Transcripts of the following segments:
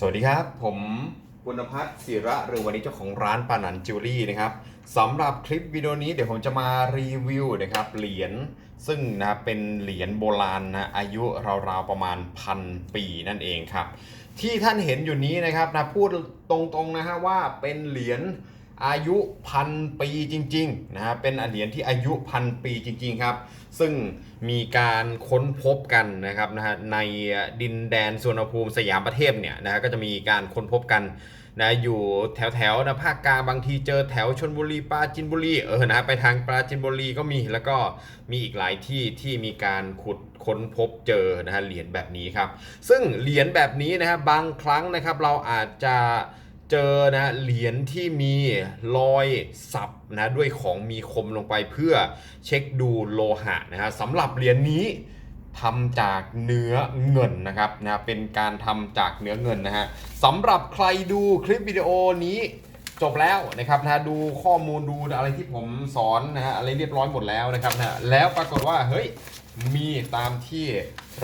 สวัสดีครับ ผมปุณพัฒน์ศิระหรือวันนี้เจ้าของร้านปานันจิวเวลรี่นะครับสำหรับคลิปวิดีโอนี้เดี๋ยวผมจะมารีวิวนะครับเหรียญซึ่งนะครับเป็นเหรียญโบราณนะอายุราวๆประมาณพันปีนั่นเองครับ ที่ท่านเห็นอยู่นี้นะครับนะพูดตรงๆนะฮะว่าเป็นเหรียญ อายุพันปีจริงๆนะฮะเป็นเหรียญที่อายุพันปีจริงๆครับ ซึ่งมีการค้นพบกันนะครับนะฮะในดินแดนสุวรรณภูมิสยามประเทศเนี่ยนะฮะก็จะมีการค้นพบกันนะอยู่แถวแถวๆนะภาคกลางบางทีเจอแถวชนบุรีปราจินบุรีเออนะไปทางปราจินบุรีก็มีแล้วก็มีอีกหลายที่ที่มีการขุดค้นพบเจอนะฮะเหรียญแบบนี้ครับ ซึ่งเหรียญแบบนี้นะฮะบางครั้งนะครับเราอาจจะ เจอนะเหรียญที่มีรอยสับนะด้วยของมีคมลงไปเพื่อเช็คดูโลหะนะฮะสำหรับเหรียญนี้ทำจากเนื้อเงินนะครับนะเป็นการทำจากเนื้อเงินนะฮะสำหรับใครดูคลิปวิดีโอนี้จบแล้วนะครับนะดูข้อมูลดูอะไรที่ผมสอนนะฮะอะไรเรียบร้อยหมดแล้วนะครับนะแล้วปรากฏว่าเฮ้ยมีตามที่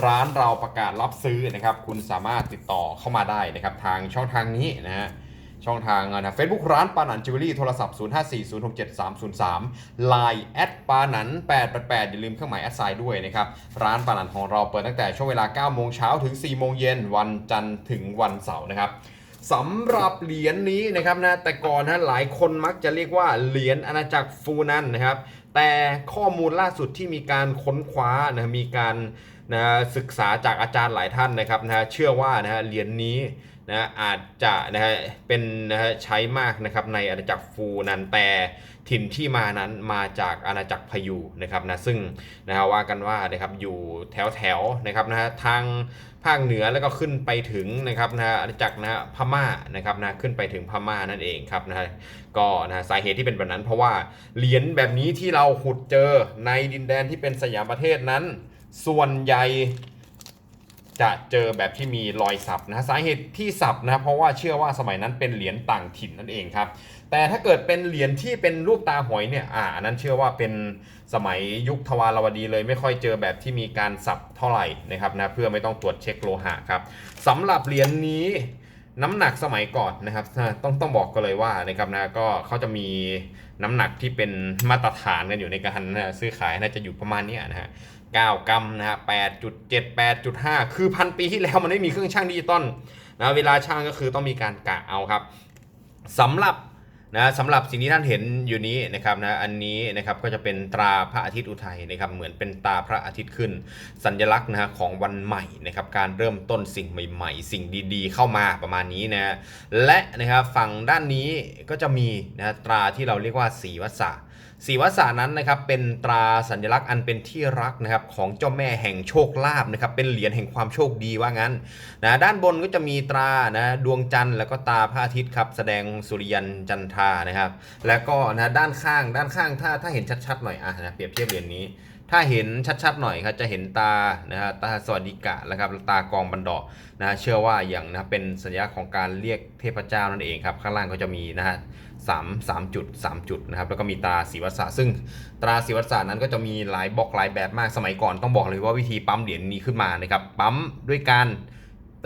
ร้านเราประกาศรับซื้อนะครับ คุณสามารถติดต่อเข้ามาได้นะครับ ทางช่องทางนี้นะฮะ ช่องทางนะเฟซบุ๊กร้านปานันจิวเวลรี่โทรศัพท์ 0540673303 Line แอดปานัน888อย่าลืมเครื่องหมายแอดไซน์ด้วยนะครับ ร้านปานันของเราเปิดตั้งแต่ช่วงเวลา 9 โมงเช้าถึง 4 โมงเย็นวันจันทร์ถึงวันเสาร์นะครับสำหรับเหรียญนี้นะครับนะแต่ก่อนนะหลายคนมักจะเรียกว่าเหรียญอาณาจักรฟูนันนะครับ แต่ข้อมูลล่าสุดที่มีการค้นคว้านะมีการ นะศึกษาจากอาจารย์หลายท่านนะครับนะเชื่อว่านะฮะเหรียญนี้นะอาจจะนะฮะเป็นนะฮะใช้มากนะครับในอาณาจักรฟูนันแต่ถิ่นที่มานั้นมาจากอาณาจักรพยูนะครับนะซึ่งนะฮะว่ากันว่านะครับอยู่แถวแถวๆนะครับนะฮะทางภาคเหนือแล้วก็ขึ้นไปถึงนะครับนะฮะอาณาจักรนะฮะพม่านะครับนะขึ้นไปถึงพม่านั่นเองครับนะฮะก็นะฮะสาเหตุที่เป็นแบบนั้น เพราะว่าเหรียญแบบนี้ที่เราขุดเจอในดินแดนที่เป็นสยามประเทศนั้น ส่วนใหญ่จะเจอแบบที่มีรอยสับนะสาเหตุที่สับนะเพราะว่าเชื่อว่าสมัยนั้นเป็นเหรียญต่างถิ่นนั่นเองครับ แต่ถ้าเกิดเป็นเหรียญที่เป็นรูปตาหอยเนี่ยอ่าอันนั้นเชื่อว่าเป็นสมัยยุคทวารวดีเลยไม่ค่อยเจอแบบที่มีการสับเท่าไหร่นะครับนะเพื่อไม่ต้องตรวจเช็คโลหะครับสำหรับเหรียญนี้น้ำหนักสมัยก่อนนะครับต้องต้องบอกกันเลยว่านะครับนะก็เขาจะมีน้ำหนักที่เป็นมาตรฐานกันอยู่ในการนะซื้อขายน่าจะอยู่ประมาณนี้นะฮะ 9 กรัมนะฮะ8.7 8.5 คือพันปีที่แล้วมันไม่มีเครื่องช่างดิจิตอลนะเวลาช่างก็คือต้องมีการกะเอาครับสำหรับนะสำหรับสิ่งที่ท่านเห็นอยู่นี้นะครับนะอันนี้นะครับก็จะเป็นตราพระอาทิตย์อุทัยนะครับเหมือนเป็นตราพระอาทิตย์ขึ้น สัญลักษณ์นะฮะของวันใหม่นะครับการเริ่มต้นสิ่งใหม่ ๆ สิ่งดีๆ เข้ามาประมาณนี้นะฮะและนะครับฝั่งด้านนี้ก็จะมีนะตราที่เราเรียกว่าสีวัสา สีวสานั้นนะครับเป็นตราสัญลักษณ์อันเป็นที่รักนะครับของเจ้าแม่แห่งโชคลาภนะครับเป็นเหรียญแห่งความโชคดีว่างั้นนะด้านบนก็จะมีตรานะดวงจันทร์แล้วก็ตาพระอาทิตย์ครับแสดงสุริยันจันทรานะครับ แล้วก็นะด้านข้างด้านข้างถ้าถ้าเห็นชัดๆหน่อยอะนะเปรียบเทียบเหรียญนี้ ถ้าเห็นชัดๆหน่อยครับจะเห็นตานะฮะตาสวัสดิกะนะครับตากองบันดอกนะเชื่อว่าอย่างนะเป็นสัญลักษณ์ของการเรียกเทพเจ้านั่นเองครับข้างล่างก็จะมีนะฮะสามสามจุดสามจุดนะครับแล้วก็มีตาศิวัสาซึ่งตราศิวัสานั้นก็จะมีหลายบล็อกหลายแบบมากสมัยก่อนต้องบอกเลยว่าวิธีปั๊มเหรียญนี้ขึ้นมานะครับปั๊มด้วยการ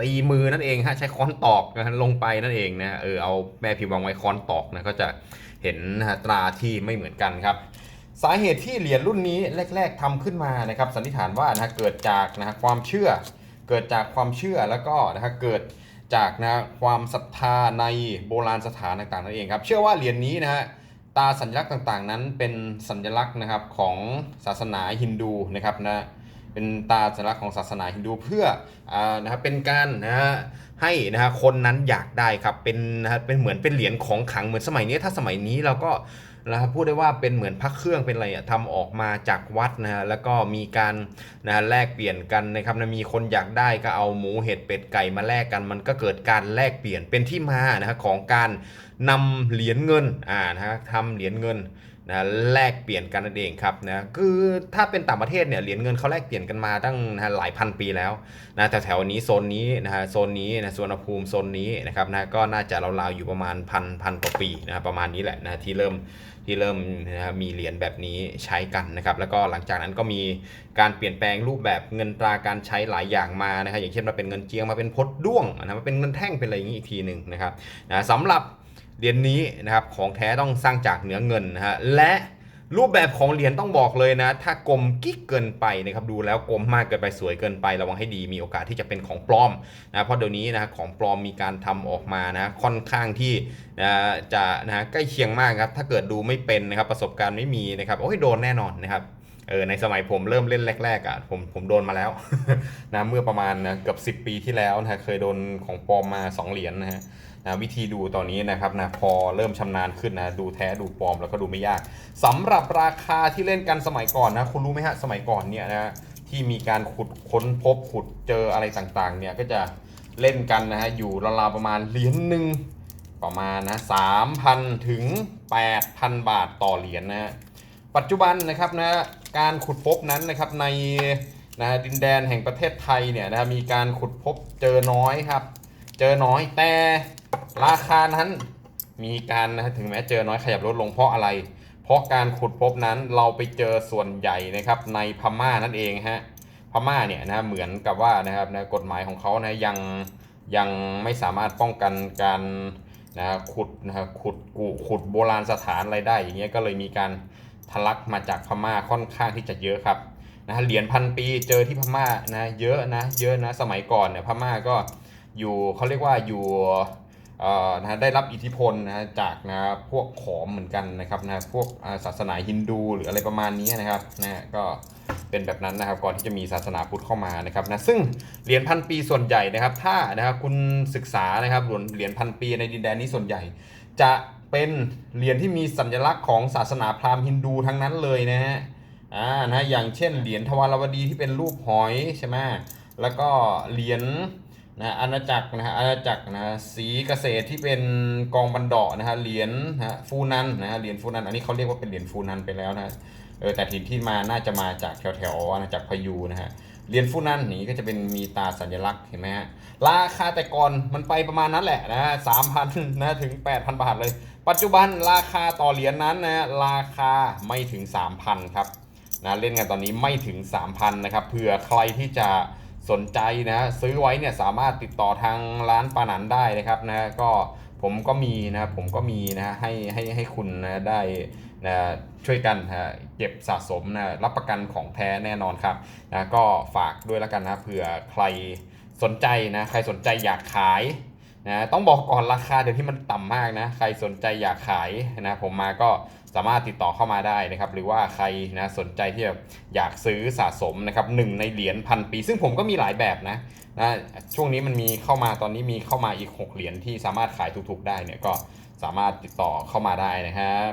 ตีมือนั่นเองฮะใช้ค้อนตอกนะฮะลงไปนั่นเองนะเออเอาแม่พิมพ์วางไว้ค้อนตอกนะก็จะเห็นนะฮะตราที่ไม่เหมือนกันครับ สาเหตุที่เหรียญรุ่นนี้แรก ๆทำขึ้นมานะครับสันนิษฐานว่านะเกิดจากนะความเชื่อ เกิดจากความเชื่อแล้วก็นะเกิดจากนะความศรัทธาในโบราณสถานต่างๆนั่นเองครับเชื่อว่าเหรียญนี้นะฮะตาสัญลักษณ์ต่างๆ นั้นเป็นสัญลักษณ์นะครับของศาสนาฮินดูนะครับนะเป็นตาสัญลักษณ์ของศาสนาฮินดูเพื่ออนะครับเป็นการนะฮะให้นะฮะคนนั้นอยากได้ครับเป็นนะฮะเป็นเหมือนเป็นเหรียญของขังเหมือนสมัยนี้ถ้าสมัยนี้เราก็ นะครับพูดได้ว่าเป็นเหมือนพักเครื่องเป็นอะไรอะทำออกมาจากวัดนะฮะแล้วก็มีการนะฮะแลกเปลี่ยนกันนะครับนะมีคนอยากได้ก็เอาหมูเห็ดเป็ดไก่มาแลกกัน มันก็เกิดการแลกเปลี่ยนเป็นที่มานะฮะของการ นำเหรียญเงินอ่านะฮะทำเหรียญเงินนะแลกเปลี่ยนกันนั่นเองครับนะคือถ้าเป็นต่างประเทศเนี่ยเหรียญเงินเขาแลกเปลี่ยนกันมาตั้งนะหลายพันปีแล้วนะแต่แถวนี้โซนนี้นะฮะโซนนี้นะสวนภูมิโซนนี้นะครับนะก็น่าจะราวๆอยู่ประมาณพันพันกว่าปีนะประมาณนี้แหละนะที่เริ่มที่เริ่มนะมีเหรียญแบบนี้ใช้กันนะครับแล้วก็หลังจากนั้นก็มีการเปลี่ยนแปลงรูปแบบเงินตราการใช้หลายอย่างมานะครับอย่างเช่นมาเป็นเงินเจียงมาเป็นพดด้วงนะมาเป็นเงินแท่งเป็นอะไรอย่างนี้อีกทีหนึ่งนะครับนะสำหรับ เหรียญนี้นะครับของแท้ต้องสร้างจากเนื้อเงินนะฮะและรูปแบบของเหรียญต้องบอกเลยนะ ถ้ากลมกิ๊กเกินไปนะครับดูแล้วกลมมากเกินไปสวยเกินไประวังให้ดีมีโอกาสที่จะเป็นของปลอมนะเพราะเดี๋ยวนี้นะของปลอมมีการทำออกมานะค่อนข้างที่นะจะนะใกล้เคียงมากครับถ้าเกิดดูไม่เป็นนะครับประสบการณ์ไม่มีนะครับโอ้ยโดนแน่นอนนะครับเออในสมัยผมเริ่มเล่นแรกๆอะผมผมโดนมาแล้วนะเมื่อประมาณนะเกือบ10 ปีที่แล้วนะเคยโดนของปลอมมาสองเหรียญนะฮะ นะวิธีดูตอนนี้นะครับนะพอเริ่มชำนาญขึ้นนะดูแท้ดูปลอมแล้วก็ดูไม่ยากสำหรับราคาที่เล่นกันสมัยก่อนนะคุณรู้ไหมฮะสมัยก่อนเนี่ยนะที่มีการขุดค้นพบขุดเจออะไรต่างๆเนี่ยก็จะเล่นกันนะฮะอยู่ราวๆประมาณเหรียญหนึ่งประมาณนะสามพันถึงแปดพันบาทต่อเหรียญนะฮะปัจจุบันนะครับนะการขุดพบนั้นนะครับในนะดินแดนแห่งประเทศไทยเนี่ยนะมีการขุดพบเจอน้อยครับ เจอน้อยแต่ ราคานั้นมีการนะฮะถึงแม้เจอน้อยขยับลดลงเพราะอะไร เพราะการขุดพบนั้นเราไปเจอส่วนใหญ่นะครับในพม่านั่นเองฮะพม่าเนี่ยนะเหมือนกับว่านะครับนะกฎหมายของเขานะยังยังไม่สามารถป้องกันการนะขุดนะขุดกูขุดโบราณสถานอะไรได้ อย่างเงี้ยก็เลยมีการทะลักมาจากพม่าค่อนข้างที่จะเยอะครับนะเหรียญพันปีเจอที่พม่านะเยอะนะเยอะนะสมัยก่อนเนี่ยพม่าก็อยู่เขาเรียกว่าอยู่ นะได้รับอิทธิพลนะจากนะพวกขอมเหมือนกันนะครับนะพวกศาสนาฮินดูหรืออะไรประมาณนี้นะครับนะก็เป็นแบบนั้นนะครับก่อนที่จะมีศาสนาพุทธเข้ามานะครับนะซึ่งเหรียญพันปีส่วนใหญ่นะครับ ถ้านะครับคุณศึกษานะครับเหรียญเหรียญพันปีในดินแดนนี้ส่วนใหญ่ จะเป็นเหรียญที่มีสัญลักษณ์ของศาสนาพราหมณ์ฮินดูทั้งนั้นเลยนะฮะอ่านะอย่างเช่นเหรียญทวารวดีที่เป็นรูปหอยใช่ไหมแล้วก็เหรียญ นะอาณาจักรนะฮะอาณาจักรนะสีเกษตรที่เป็นกองบันดาะนะฮะเหรียญนะฮะฟูนันนะฮะเหรียญฟูนันอันนี้เขาเรียกว่าเป็นเหรียญฟูนันไปแล้วนะเออแต่ถิ่นที่มาน่าจะมาจากแถวแถวอาณาจักรพายูนะฮะเหรียญฟูนันนี่ก็จะเป็นมีตาสัญลักษณ์เห็นไหมฮะราคาแต่ก่อนมันไปประมาณนั้นแหละนะสามพันนะถึงแปดพันบาทเลย ปัจจุบันราคาต่อเหรียญนั้นนะราคาไม่ถึง 3,000 ครับนะเล่นกันตอนนี้ไม่ถึง 3,000 นะครับเผื่อใครที่จะ สนใจนะ ซื้อไว้เนี่ยสามารถติดต่อทางร้านปานันได้นะครับนะก็ผมก็มีนะผมก็มีนะให้ให้ให้คุณนะได้นะช่วยกันนะเก็บสะสมนะรับประกันของแท้แน่นอนครับนะก็ฝากด้วยแล้วกันนะเผื่อใครสนใจนะใครสนใจอยากขายนะต้องบอกก่อนราคาเดี๋ยวที่มันต่ำมากนะใครสนใจอยากขายนะผมมาก็ สามารถติดต่อเข้ามาได้นะครับ หรือว่าใครนะสนใจที่จะอยากซื้อสะสมนะครับหนึ่งในเหรียญพันปี ซึ่งผมก็มีหลายแบบนะนะช่วงนี้มันมีเข้ามาตอนนี้มีเข้ามาอีก 6 เหรียญที่สามารถขายถูกๆได้เนี่ยก็สามารถติดต่อเข้ามาได้นะครับ